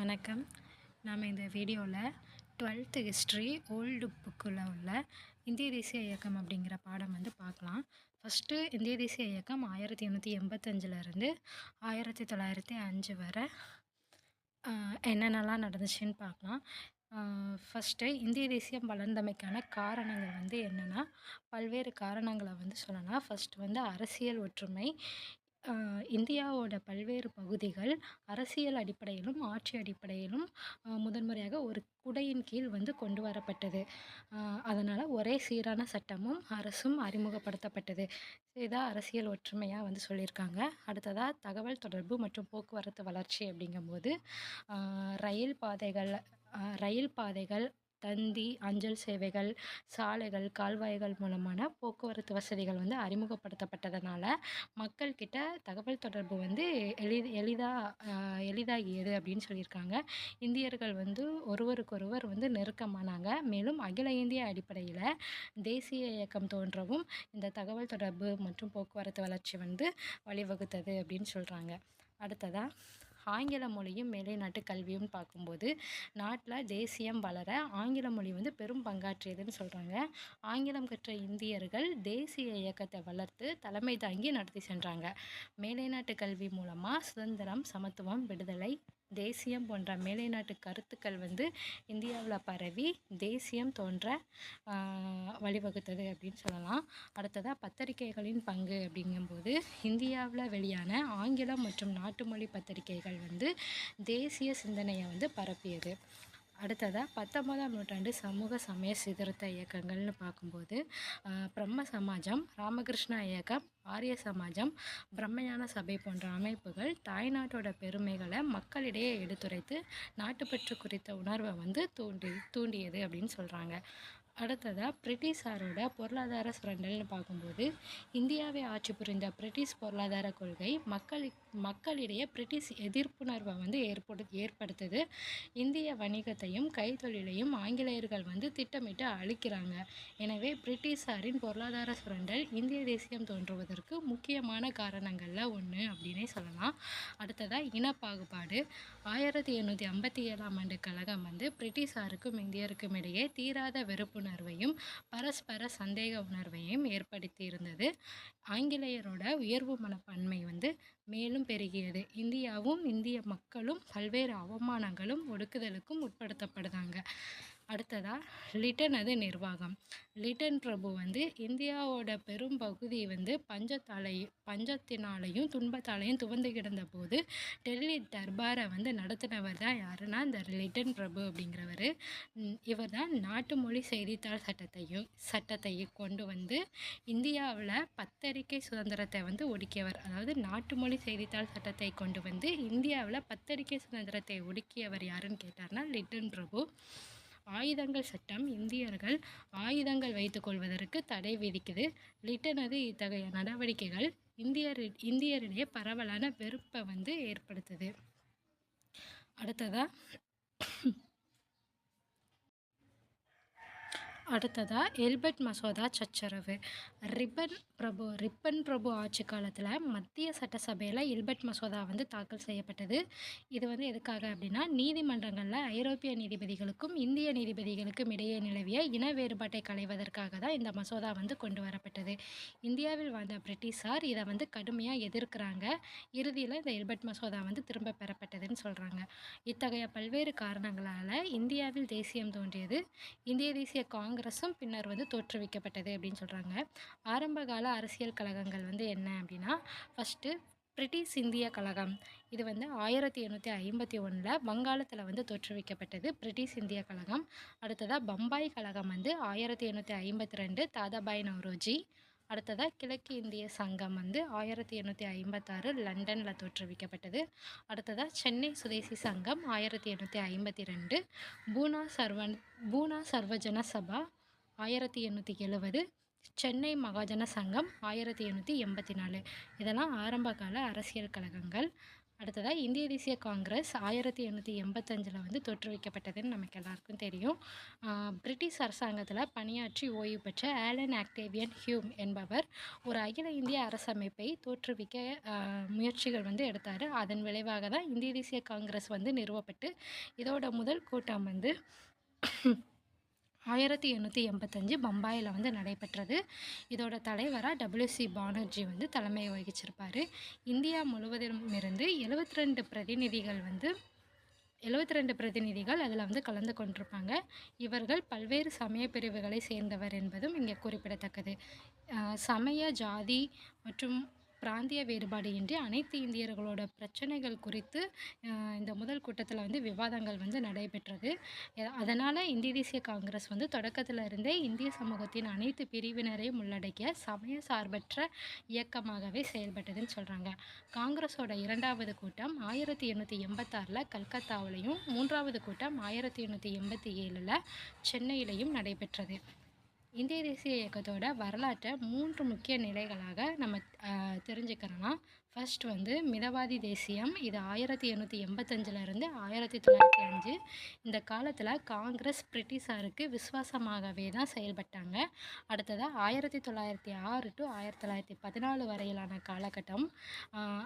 வணக்கம். நாம் இந்த வீடியோவில் டுவெல்த்து ஹிஸ்ட்ரி ஓல்டு புக்கில் உள்ள இந்திய தேசிய இயக்கம் அப்படிங்கிற பாடம் வந்து பார்க்கலாம். ஃபஸ்ட்டு இந்திய தேசிய இயக்கம் ஆயிரத்தி எண்ணூற்றி எண்பத்தஞ்சிலேருந்து ஆயிரத்தி தொள்ளாயிரத்தி அஞ்சு வரை என்னென்னலாம் நடந்துச்சுன்னு பார்க்கலாம். ஃபஸ்ட்டு இந்திய தேசியம் வளர்ந்தமைக்கான காரணங்கள் வந்து என்னென்னா பல்வேறு காரணங்களை வந்து சொல்லலாம். ஃபஸ்ட் வந்து அரசியல் ஒற்றுமை இந்தியாவோட பல்வேறு பகுதிகள் அரசியல் அடிப்படையிலும் ஆட்சி அடிப்படையிலும் முதன்முறையாக ஒரு குடையின் கீழ் வந்து கொண்டு வரப்பட்டது. அதனால் ஒரே சீரான சட்டமும் அரசும் அறிமுகப்படுத்தப்பட்டது. இதான் அரசியல் ஒற்றுமையாக வந்து சொல்லியிருக்காங்க. அடுத்ததாக தகவல் தொடர்பு மற்றும் போக்குவரத்து வளர்ச்சி அப்படிங்கும்போது ரயில் பாதைகள் ரயில் பாதைகள் தந்தி அஞ்சல் சேவைகள் சாலைகள் கால்வாய்கள் மூலமான போக்குவரத்து வசதிகள் வந்து அறிமுகப்படுத்தப்பட்டதுனால மக்கள்கிட்ட தகவல் தொடர்பு வந்து எளி எளிதாக எளிதாகியது அப்படின்னு சொல்லியிருக்காங்க. இந்தியர்கள் வந்து ஒருவருக்கொருவர் வந்து நெருக்கமானாங்க. மேலும் அகில இந்திய அடிப்படையில் தேசிய இயக்கம் தோன்றவும் இந்த தகவல் தொடர்பு மற்றும் போக்குவரத்து வளர்ச்சி வந்து வழிவகுத்தது அப்படின்னு சொல்கிறாங்க அடுத்ததாக ஆங்கில மொழியும் மேலை நாட்டு கல்வியும் பார்க்கும்போது நாட்டில் தேசியம் வளர ஆங்கில மொழி வந்து பெரும் பங்காற்றியதுன்னு சொல்கிறாங்க ஆங்கிலம் கற்ற இந்தியர்கள் தேசிய இயக்கத்தை வளர்த்து தலைமை தாங்கி நடத்தி சென்றாங்க. மேலை நாட்டு கல்வி மூலமாக சுதந்திரம் சமத்துவம் விடுதலை தேசியம் போன்ற மேலை நாட்டு கருத்துக்கள் வந்து இந்தியாவில் பரவி தேசியம் தோன்ற வழிவகுத்தது அப்படின்னு சொல்லலாம். அடுத்ததாக பத்திரிகைகளின் பங்கு அப்படிங்கும்போது இந்தியாவில் வெளியான ஆங்கிலம் மற்றும் நாட்டு மொழி பத்திரிகைகள் வந்து தேசிய சிந்தனையை வந்து பரப்பியது. அடுத்ததாக பத்தொன்பதாம் நூற்றாண்டு சமூக சமய சீர்திருத்த இயக்கங்கள்னு பார்க்கும்போது பிரம்ம சமாஜம் ராமகிருஷ்ணா இயக்கம் ஆரிய சமாஜம் பிரம்மஞான சபை போன்ற அமைப்புகள் தாய்நாட்டோட பெருமைகளை மக்களிடையே எடுத்துரைத்து நாட்டுப்பற்று குறித்த உணர்வை வந்து தூண்டி தூண்டியது அப்படின்னு சொல்கிறாங்க அடுத்ததாக பிரிட்டிஷாரோட பொருளாதார சுரண்டல்னு பார்க்கும்போது இந்தியாவை ஆட்சி புரிந்த பிரிட்டிஷ் பொருளாதார கொள்கை மக்கள் மக்களிடையே பிரிட்டிஷ் எதிர்ப்புணர்வை வந்து ஏற்படு ஏற்படுத்துது. இந்திய வணிகத்தையும் கைத்தொழிலையும் ஆங்கிலேயர்கள் வந்து திட்டமிட்டு அழிக்கிறாங்க. எனவே பிரிட்டிஷாரின் பொருளாதார சுரண்டல் இந்திய தேசியம் தோன்றுவதற்கு முக்கியமான காரணங்களில் ஒன்று அப்படின்னே சொல்லலாம். அடுத்ததாக இனப்பாகுபாடு. ஆயிரத்தி எண்ணூற்றி ஐம்பத்தி ஏழாம் ஆண்டு கழகம் வந்து பிரிட்டிஷாருக்கும் இந்தியருக்கும் இடையே தீராத உணர்வையும் பரஸ்பர சந்தேக உணர்வையும் ஏற்படுத்தி இருந்தது. ஆங்கிலேயரோட உயர்வு மனப்பான்மை வந்து மேலும் பெருகியது இந்தியாவும் இந்திய மக்களும் பல்வேறு அவமானங்களும் ஒடுக்குதலுக்கும் உட்படுத்தப்படுதாங்க. அடுத்ததா லிட்டனது நிர்வாகம். லிட்டன் பிரபு வந்து இந்தியாவோட பெரும் பகுதி வந்து பஞ்சத்தாலை பஞ்சத்தினாலையும் துன்பத்தாலையும் துவந்து கிடந்த போது டெல்லி தர்பாரை வந்து நடத்தினவர் தான் யாருன்னா இந்த லிட்டன் பிரபு அப்படிங்கிறவர். இவர் தான் நாட்டு மொழி செய்தித்தாள் சட்டத்தையும் சட்டத்தையும் கொண்டு வந்து இந்தியாவில் பத்திரிகை சுதந்திரத்தை வந்து ஒடுக்கியவர். அதாவது நாட்டு மொழி செய்தித்தாள் சட்டத்தை கொண்டு வந்து இந்தியாவில் பத்திரிகை சுதந்திரத்தை ஒடுக்கியவர் யாருன்னு கேட்டார்னா லிட்டன் பிரபு. ஆயுதங்கள் சட்டம் இந்தியர்கள் ஆயுதங்கள் வைத்துக்கொள்வதற்கு தடை விதிக்குது. லிட்டனது இத்தகைய நடவடிக்கைகள் இந்தியர் இந்தியரிடையே பரவலான வெறுப்பை வந்து ஏற்படுத்துது. அடுத்ததாக அடுத்ததாக எல்பர்ட் மசோதா சச்சரவு. ரிப்பன் பிரபு ரிப்பன் பிரபு ஆட்சி காலத்தில் மத்திய சட்டசபையில் எல்பர்ட் மசோதா வந்து தாக்கல் செய்யப்பட்டது. இது வந்து எதுக்காக அப்படின்னா நீதிமன்றங்களில் ஐரோப்பிய நீதிபதிகளுக்கும் இந்திய நீதிபதிகளுக்கும் இடையே நிலவிய இன வேறுபாட்டை களைவதற்காக தான் இந்த மசோதா வந்து கொண்டு வரப்பட்டது. இந்தியாவில் வாழ்ந்த பிரிட்டிஷார் இதை வந்து கடுமையாக எதிர்க்கிறாங்க. இறுதியில் இந்த எல்பர்ட் மசோதா வந்து திரும்ப பெறப்பட்டதுன்னு சொல்கிறாங்க இத்தகைய பல்வேறு காரணங்களால் இந்தியாவில் தேசியம் தோன்றியது. இந்திய தேசிய காங்கிரஸ் காங்கிரஸும் பின்னர் வந்து தோற்றுவிக்கப்பட்டது அப்படின்னு சொல்கிறாங்க ஆரம்பகால அரசியல் கழகங்கள் வந்து என்ன அப்படின்னா ஃபஸ்ட்டு பிரிட்டிஷ் இந்திய கழகம். இது வந்து ஆயிரத்தி எண்ணூற்றி ஐம்பத்தி ஒன்றில் வங்காளத்தில் வந்து தோற்றுவிக்கப்பட்டது பிரிட்டிஷ் இந்திய கழகம். அடுத்ததாக பம்பாய் கழகம் வந்து ஆயிரத்தி எண்ணூற்றி ஐம்பத்தி ரெண்டு தாதாபாய் நவ்ரோஜி. அடுத்ததாக கிழக்கு இந்திய சங்கம் வந்து ஆயிரத்தி எண்ணூற்றி ஐம்பத்தாறு லண்டனில் தோற்றுவிக்கப்பட்டது. அடுத்ததாக சென்னை சுதேசி சங்கம் ஆயிரத்தி எண்ணூற்றி ஐம்பத்தி ரெண்டு. பூனா சர்வன் பூனா சர்வஜன சபா ஆயிரத்தி எண்ணூற்றி எழுவது சென்னை மகாஜன சங்கம் ஆயிரத்தி எண்ணூற்றி எண்பத்தி நாலு. இதெல்லாம் ஆரம்பகால அரசியல் கழகங்கள். அடுத்ததாக இந்திய தேசிய காங்கிரஸ் ஆயிரத்தி எண்ணூற்றி எண்பத்தஞ்சில் வந்து தோற்றுவிக்கப்பட்டதுன்னு நமக்கு எல்லாருக்கும் தெரியும். பிரிட்டிஷ் அரசாங்கத்தில் பணியாற்றி ஓய்வு பெற்ற ஆலன் ஆக்டேவியன் ஹியூம் என்பவர் ஒரு அகில இந்திய அரசமைப்பை தோற்றுவிக்க முயற்சிகள் வந்து எடுத்தார். அதன் விளைவாக தான் இந்திய தேசிய காங்கிரஸ் வந்து நிறுவப்பட்டு இதோட முதல் கூட்டம் வந்து ஆயிரத்தி எண்ணூற்றி எண்பத்தஞ்சு பம்பாயில் வந்து நடைபெற்றது. இதோட தலைவராக டபிள்யூசி பானர்ஜி வந்து தலைமை வகிச்சிருப்பார். இந்தியா முழுவதிலும் இருந்து எழுபத்தி ரெண்டு பிரதிநிதிகள் வந்து எழுபத்தி ரெண்டு பிரதிநிதிகள் அதில் வந்து கலந்து கொண்டிருப்பாங்க. இவர்கள் பல்வேறு சமய பிரிவுகளை சேர்ந்தவர் என்பதும் இங்கே குறிப்பிடத்தக்கது. சமய ஜாதி மற்றும் பிராந்திய வேறுபாடு இன்றி அனைத்து இந்தியர்களோட பிரச்சனைகள் குறித்து இந்த முதல் கூட்டத்தில் வந்து விவாதங்கள் வந்து நடைபெற்றது. அதனால் இந்திய தேசிய காங்கிரஸ் வந்து தொடக்கத்தில் இருந்தே இந்திய சமூகத்தின் அனைத்து பிரிவினரையும் உள்ளடக்கிய சமய சார்பற்ற இயக்கமாகவே செயல்பட்டதுன்னு சொல்கிறாங்க காங்கிரஸோட இரண்டாவது கூட்டம் ஆயிரத்தி எண்ணூற்றி எண்பத்தாறில் கல்கத்தாவிலையும் மூன்றாவது கூட்டம் ஆயிரத்தி எண்ணூற்றி எண்பத்தி ஏழில் சென்னையிலையும் நடைபெற்றது. இந்திய தேசிய இயக்கத்தோட வரலாற்றை மூன்று முக்கிய நிலைகளாக நம்ம ஆஹ், ஃபர்ஸ்ட் வந்து மிதவாதி தேசியம். இது ஆயிரத்தி எண்ணூற்றி எண்பத்தஞ்சிலேருந்து ஆயிரத்தி தொள்ளாயிரத்தி அஞ்சு. இந்த காலத்தில் காங்கிரஸ் பிரிட்டிஷாருக்கு விசுவாசமாகவே தான் செயல்பட்டாங்க. அடுத்ததாக ஆயிரத்தி தொள்ளாயிரத்தி ஆறு டு ஆயிரத்தி தொள்ளாயிரத்தி பதினாலு வரையிலான காலகட்டம்.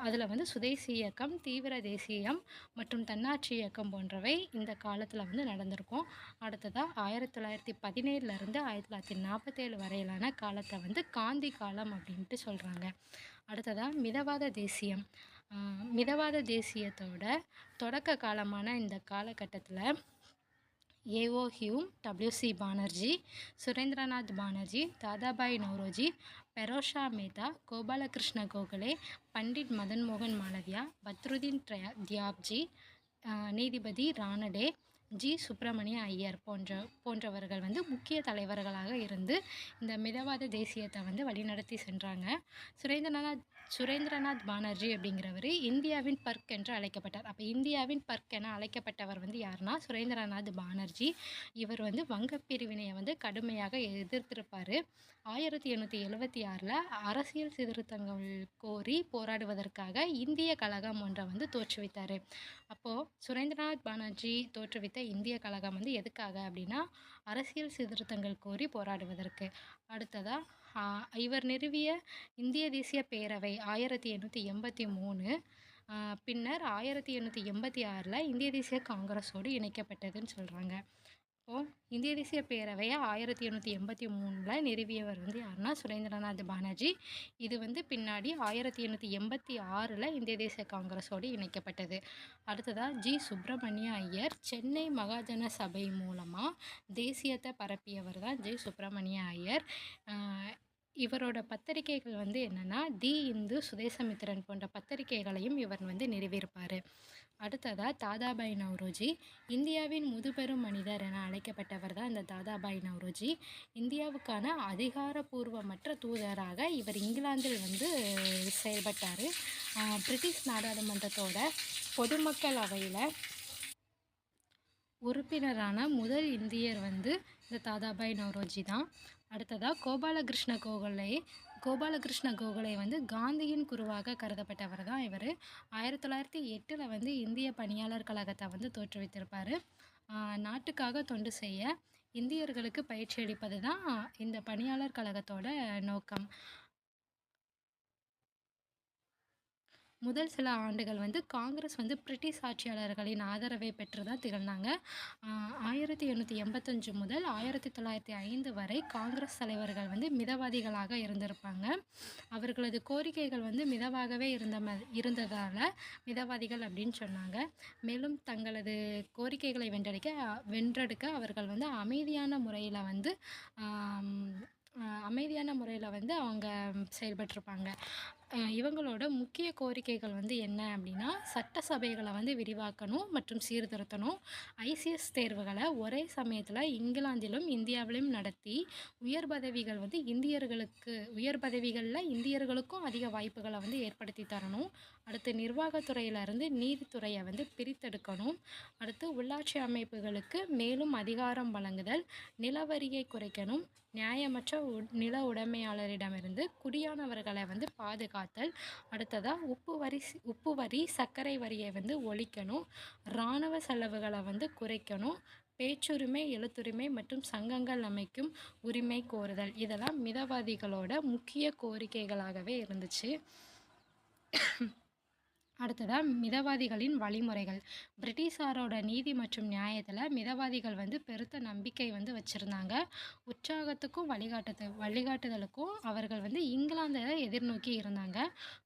அதில் வந்து சுதேசி இயக்கம் தீவிர தேசியம் மற்றும் தன்னாட்சி இயக்கம் போன்றவை இந்த காலத்தில் வந்து நடந்திருக்கும். அடுத்ததாக ஆயிரத்தி தொள்ளாயிரத்தி பதினேழுலேருந்து ஆயிரத்தி தொள்ளாயிரத்தி நாற்பத்தேழு வரையிலான காலத்தை வந்து காந்தி காலம் அப்படின்ட்டு சொல்கிறாங்க அடுத்ததாக மிதவாத தேசியம். மிதவாத தேசியத்தோட தொடக்க காலமான இந்த காலகட்டத்தில் A O Hume W C Banerjee Surendranath Banerjee Dadabhai Naoroji Pherozeshah Mehta Gopalakrishna Gokhale Pandit Madan மோகன் மாலவியா பத்ருதீன் ட்ரயா- தியாப்ஜி நீதிபதி ரானடே ஜி. சுப்பிரமணிய ஐயர் போன்ற போன்றவர்கள் வந்து முக்கிய தலைவர்களாக இருந்து இந்த மிதவாத தேசியத்தை வந்து வழிநடத்தி சென்றாங்க. சுரேந்திரநாத் சுரேந்திரநாத் பானர்ஜி அப்படிங்கிறவர் இந்தியாவின் பர்க் என்று அழைக்கப்பட்டார். அப்போ இந்தியாவின் பர்க் என அழைக்கப்பட்டவர் வந்து யாருன்னா சுரேந்திரநாத் பானர்ஜி. இவர் வந்து வங்கப் பிரிவினையை வந்து கடுமையாக எதிர்த்திருப்பார். ஆயிரத்தி எண்ணூற்றி எழுபத்தி ஆறில் அரசியல் சீர்திருத்தங்கள் கோரி போராடுவதற்காக இந்திய கழகம் ஒன்றை வந்து தோற்றுவித்தார். அப்போது சுரேந்திரநாத் பானர்ஜி தோற்றுவித்த இந்திய கழகம் வந்து எதுக்காக அப்படின்னா அரசியல் சீர்திருத்தங்கள் கோரி போராடுவதற்கு. அடுத்ததாக இவர் நிறுவிய இந்திய தேசிய பேரவை ஆயிரத்தி எண்ணூற்றி எண்பத்தி மூணு பின்னர் ஆயிரத்தி எண்ணூற்றி எண்பத்தி ஆறில் இந்திய தேசிய காங்கிரஸோடு இணைக்கப்பட்டதுன்னு சொல்கிறாங்க இப்போது இந்திய தேசிய பேரவையை ஆயிரத்தி எண்ணூற்றி எண்பத்தி மூணில் நிறுவியவர் வந்து யாருன்னா சுரேந்திரநாத் பானர்ஜி. இது வந்து பின்னாடி ஆயிரத்தி எண்ணூற்றி எண்பத்தி ஆறில் இந்திய தேசிய காங்கிரஸோடு இணைக்கப்பட்டது. அடுத்ததாக ஜி. சுப்பிரமணிய ஐயர் சென்னை மகாஜன சபை மூலமாக தேசியத்தை பரப்பியவர் தான் ஜி. சுப்பிரமணிய ஐயர். இவரோட பத்திரிகைகள் வந்து என்னென்னா தி இந்து சுதேசமித்திரன் போன்ற பத்திரிகைகளையும் இவர் வந்து நிறுவியிருப்பார் அடுத்ததாக தாதாபாய் நவ்ரோஜி. இந்தியாவின் முதுபெரும் மனிதர் என அழைக்கப்பட்டவர் தான் இந்த தாதாபாய் நவ்ரோஜி. இந்தியாவுக்கான அதிகாரப்பூர்வமற்ற தூதராக இவர் இங்கிலாந்தில் வந்து செயல்பட்டார். பிரிட்டிஷ் நாடாளுமன்றத்தோட பொதுமக்கள் அவையில் உறுப்பினரான முதல் இந்தியர் வந்து இந்த தாதாபாய் நவ்ரோஜி தான். அடுத்ததாக கோபாலகிருஷ்ண கோகலே. கோபாலகிருஷ்ண கோகலே வந்து காந்தியின் குருவாக கருதப்பட்டவர் தான் இவர். ஆயிரத்தி தொள்ளாயிரத்தி எட்டில் வந்து இந்திய பணியாளர் கழகத்தை வந்து தோற்றுவித்திருப்பார். நாட்டுக்காக தொண்டு செய்ய இந்தியர்களுக்கு பயிற்சி அளிப்பது தான் இந்த பணியாளர் கழகத்தோட நோக்கம். முதல் சில ஆண்டுகள் வந்து காங்கிரஸ் வந்து பிரிட்டிஷ் ஆட்சியாளர்களின் ஆதரவை பெற்று தான் திகழ்ந்தாங்க ஆயிரத்தி எண்ணூற்றி எண்பத்தஞ்சு முதல் ஆயிரத்தி தொள்ளாயிரத்தி ஐந்து வரை காங்கிரஸ் தலைவர்கள் வந்து மிதவாதிகளாக இருந்திருப்பாங்க. அவர்களது கோரிக்கைகள் வந்து மிதவாகவே இருந்த ம இருந்ததால் மிதவாதிகள் அப்படின்னு சொன்னாங்க. மேலும் தங்களது கோரிக்கைகளை வென்றடிக்க வென்றெடுக்க அவர்கள் வந்து அமைதியான முறையில் வந்து அமைதியான முறையில் வந்து அவங்க செயல்பட்டிருப்பாங்க. இவங்களோட முக்கிய கோரிக்கைகள் வந்து என்ன அப்படின்னா சட்டசபைகளை வந்து விரிவாக்கணும் மற்றும் சீர்திருத்தணும். ஐசிஎஸ் தேர்வுகளை ஒரே சமயத்தில் இங்கிலாந்திலும் இந்தியாவிலும் நடத்தி உயர் பதவிகள் வந்து இந்தியர்களுக்கு உயர் பதவிகளில் இந்தியர்களுக்கும் அதிக வாய்ப்புகளை வந்து ஏற்படுத்தி தரணும். அடுத்து நிர்வாகத்துறையிலிருந்து நீதித்துறையை வந்து பிரித்தெடுக்கணும். அடுத்து உள்ளாட்சி அமைப்புகளுக்கு மேலும் அதிகாரம் வழங்குதல் நிலவரியை குறைக்கணும். நியாயமற்ற உ- நில உடைமையாளரிடமிருந்து குடியானவர்களை வந்து பாதுகாக்கணும். காத்தல் அடுத்ததாக உப்பு வரி உப்பு வரி சர்க்கரை வரியை வந்து ஒழிக்கணும். இராணுவ செலவுகளை வந்து குறைக்கணும். பேச்சுரிமை எழுத்துரிமை மற்றும் சங்கங்கள் அமைக்கும் உரிமை கோருதல். இதெல்லாம் மிதவாதிகளோட முக்கிய கோரிக்கைகளாகவே இருந்துச்சு. அடுத்ததாக மிதவாதிகளின் வழிமுறைகள். பிரிட்டிஷாரோட நீதி மற்றும் நியாயத்தில் மிதவாதிகள் வந்து பெருத்த நம்பிக்கை வந்து வச்சுருந்தாங்க. உற்சாகத்துக்கும் வழிகாட்டுது வழிகாட்டுதலுக்கும் அவர்கள் வந்து இங்கிலாந்தை எதிர்நோக்கி இருந்தாங்க.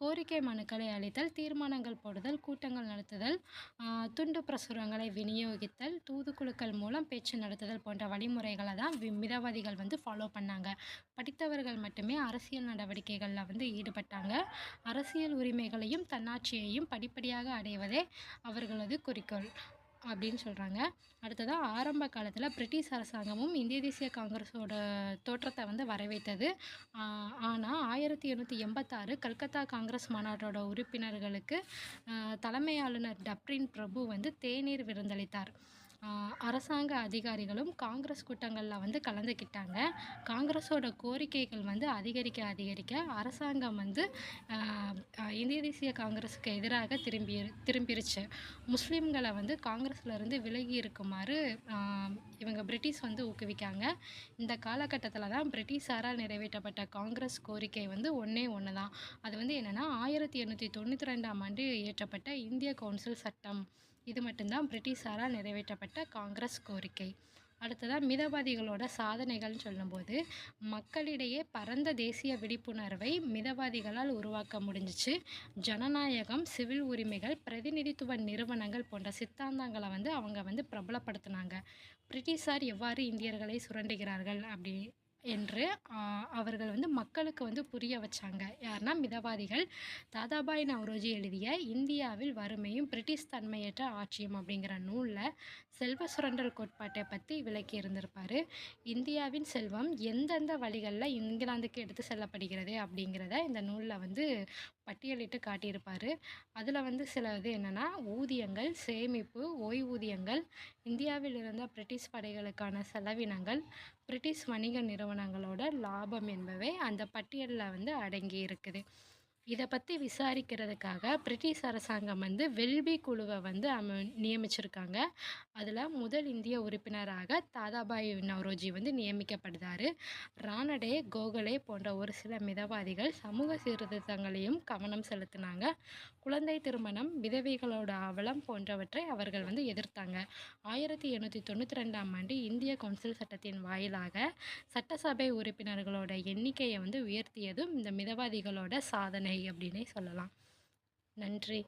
கோரிக்கை மனுக்களை அளித்தல் தீர்மானங்கள் போடுதல் கூட்டங்கள் நடத்துதல் துண்டு பிரசுரங்களை விநியோகித்தல் தூதுக்குழுக்கள் மூலம் பேச்சு நடத்துதல் போன்ற வழிமுறைகளை தான் மிதவாதிகள் வந்து ஃபாலோ பண்ணாங்க. படித்தவர்கள் மட்டுமே அரசியல் நடவடிக்கைகளில் வந்து ஈடுபட்டாங்க. அரசியல் உரிமைகளையும் தன்னாட்சியையும் படிப்படியாக அடைவதே அவர்களது குறிக்கோள். அப்படின்னு சொல்கிறாங்க அடுத்ததாக ஆரம்ப காலத்தில் பிரிட்டிஷ் அரசாங்கமும் இந்திய தேசிய காங்கிரஸோட தோற்றத்தை வந்து வரவேற்றது. ஆனால் ஆயிரத்தி எண்ணூற்றி எண்பத்தாறு கல்கத்தா காங்கிரஸ் மாநாட்டோட உறுப்பினர்களுக்கு தலைமை ஆளுநர் டப்ரின் பிரபு வந்து தேநீர் விருந்தளித்தார். அரசாங்க அதிகாரிகளும் காங்கிரஸ் கூட்டங்களில் வந்து கலந்துக்கிட்டாங்க. காங்கிரஸோட கோரிக்கைகள் வந்து அதிகரிக்க அதிகரிக்க அரசாங்கம் வந்து இந்திய தேசிய காங்கிரஸுக்கு எதிராக திரும்பி திரும்பிருச்சு. முஸ்லீம்களை வந்து காங்கிரஸ்லேருந்து விலகி இருக்குமாறு இவங்க பிரிட்டிஷ் வந்து ஊக்குவிக்காங்க. இந்த காலகட்டத்தில் தான் பிரிட்டிஷாரால் நிறைவேற்றப்பட்ட காங்கிரஸ் கோரிக்கை வந்து ஒன்றே ஒன்று தான். அது வந்து என்னென்னா ஆயிரத்தி எண்ணூற்றி தொண்ணூற்றி ரெண்டாம் ஆண்டு இயற்றப்பட்ட இந்திய கவுன்சில் சட்டம். இது மட்டும்தான் பிரிட்டிஷாரால் நிறைவேற்றப்பட்ட காங்கிரஸ் கோரிக்கை. அடுத்ததாக மிதவாதிகளோட சாதனைகள்னு சொல்லும்போது மக்களிடையே பரந்த தேசிய விழிப்புணர்வை மிதவாதிகளால் உருவாக்க முடிஞ்சிச்சு. ஜனநாயகம் சிவில் உரிமைகள் பிரதிநிதித்துவ நிறுவனங்கள் போன்ற சித்தாந்தங்களை வந்து அவங்க வந்து பிரபலப்படுத்தினாங்க. பிரிட்டிஷார் எவ்வாறு இந்தியர்களை சுரண்டுகிறார்கள் அப்படி என்று அவர்கள் வந்து மக்களுக்கு வந்து புரிய வச்சாங்க. யாருன்னா மிதவாதிகள். தாதாபாய் நவ்ரோஜி எழுதிய இந்தியாவில் வறுமையும் பிரிட்டிஷ் தன்மையற்ற ஆட்சியும் அப்படிங்கிற நூலில் செல்வ சுரண்டல் கோட்பாட்டை பற்றி விளக்கி இருந்திருப்பார். இந்தியாவின் செல்வம் எந்தெந்த வழிகளில் இங்கிலாந்துக்கு எடுத்து செல்லப்படுகிறது அப்படிங்கிறத இந்த நூலில் வந்து பட்டியலிட்டு காட்டியிருப்பார். அதில் வந்து சில இது என்னென்னா ஊதியங்கள் சேமிப்பு ஓய்வூதியங்கள் இந்தியாவில் இருந்த பிரிட்டிஷ் படைகளுக்கான செலவினங்கள் பிரிட்டிஷ் வணிக நிறுவனங்களோட லாபம் என்பவை அந்த பட்டியலில் வந்து அடங்கி இருக்குது. இதை பற்றி விசாரிக்கிறதுக்காக பிரிட்டிஷ் அரசாங்கம் வந்து வெல்பி குழுவை வந்து அம நியமிச்சிருக்காங்க. அதில் முதல் இந்திய உறுப்பினராக தாதாபாய் நவ்ரோஜி வந்து நியமிக்கப்படுதார். ராணடே கோகலே போன்ற ஒரு சில மிதவாதிகள் சமூக சீர்திருத்தங்களையும் கவனம் செலுத்தினாங்க. குழந்தை திருமணம் விதவைகளோட அவலம் போன்றவற்றை அவர்கள் வந்து எதிர்த்தாங்க. ஆயிரத்தி எண்ணூற்றி தொண்ணூற்றி ரெண்டாம் ஆண்டு இந்திய கவுன்சில் சட்டத்தின் வாயிலாக சட்டசபை உறுப்பினர்களோட எண்ணிக்கையை வந்து உயர்த்தியதும் இந்த மிதவாதிகளோட சாதனை அப்படின்னே சொல்லலாம். நன்றி.